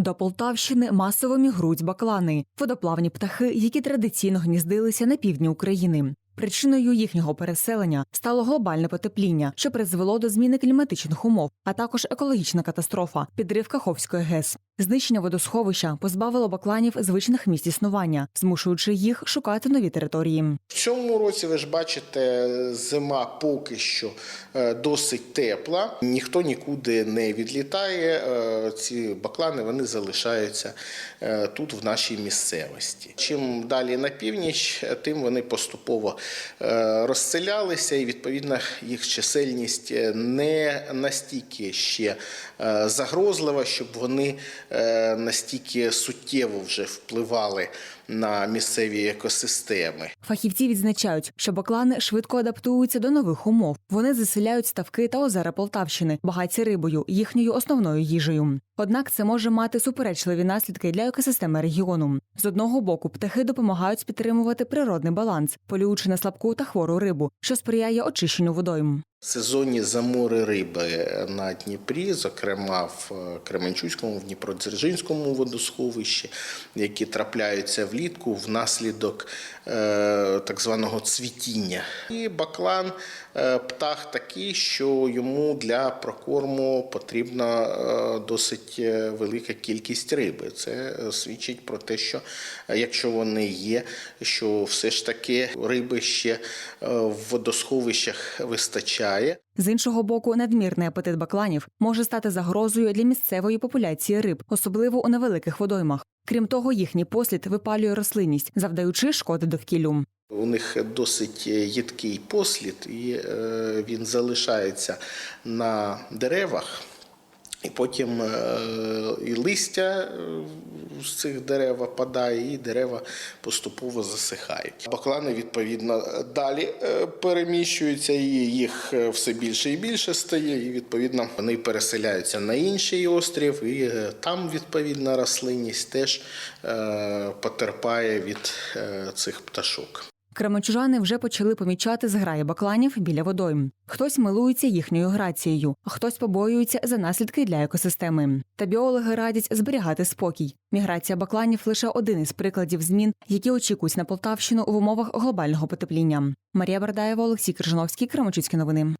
До Полтавщини масово мігрують баклани, водоплавні птахи, які традиційно гніздилися на півдні України. Причиною їхнього переселення стало глобальне потепління, що призвело до зміни кліматичних умов, а також екологічна катастрофа підрив Каховської ГЕС. Знищення водосховища позбавило бакланів звичних місць існування, змушуючи їх шукати нові території. В цьому році ви ж бачите, зима поки що е, досить тепла. Ніхто нікуди не відлітає. Е, Ці баклани вони залишаються е, тут, в нашій місцевості. Чим далі на північ, тим вони поступово розселялися, і відповідно їх чисельність не настільки ще загрозлива, щоб вони настільки суттєво вже впливали на місцеві екосистеми. Фахівці відзначають, що баклани швидко адаптуються до нових умов. Вони заселяють ставки та озера Полтавщини, багаті рибою, їхньою основною їжею. Однак це може мати суперечливі наслідки для екосистеми регіону. З одного боку, птахи допомагають підтримувати природний баланс, полюючи на слабку та хвору рибу, що сприяє очищенню водойм. Сезонні замори риби на Дніпрі, зокрема в е, Кременчуцькому, в Дніпродзержинському водосховищі, які трапляються влітку внаслідок е, так званого цвітіння. І баклан е, птах такий, що йому для прокорму потрібна досить велика кількість риби. Це свідчить про те, що якщо вони є, що все ж таки риби ще е, в водосховищах вистачає. З іншого боку, надмірний апетит бакланів може стати загрозою для місцевої популяції риб, особливо у невеликих водоймах. Крім того, їхній послід випалює рослинність, завдаючи шкоди довкіллю. У них досить їдкий послід, і е, він залишається на деревах. І потім е, і листя е, з цих дерев падає, і дерева поступово засихають. Баклани, відповідно, далі е, переміщуються, і їх е, все більше і більше стає. І відповідно вони переселяються на інший острів, і е, там відповідна рослинність теж потерпає від цих пташок. Кременчужани вже почали помічати зграї бакланів біля водойм. Хтось милується їхньою грацією, а хтось побоюється за наслідки для екосистеми. Та біологи радять зберігати спокій. Міграція бакланів лише один із прикладів змін, які очікують на Полтавщину в умовах глобального потепління. Марія Бардаєва, Олексій Крижановський, Кременчуцькі новини.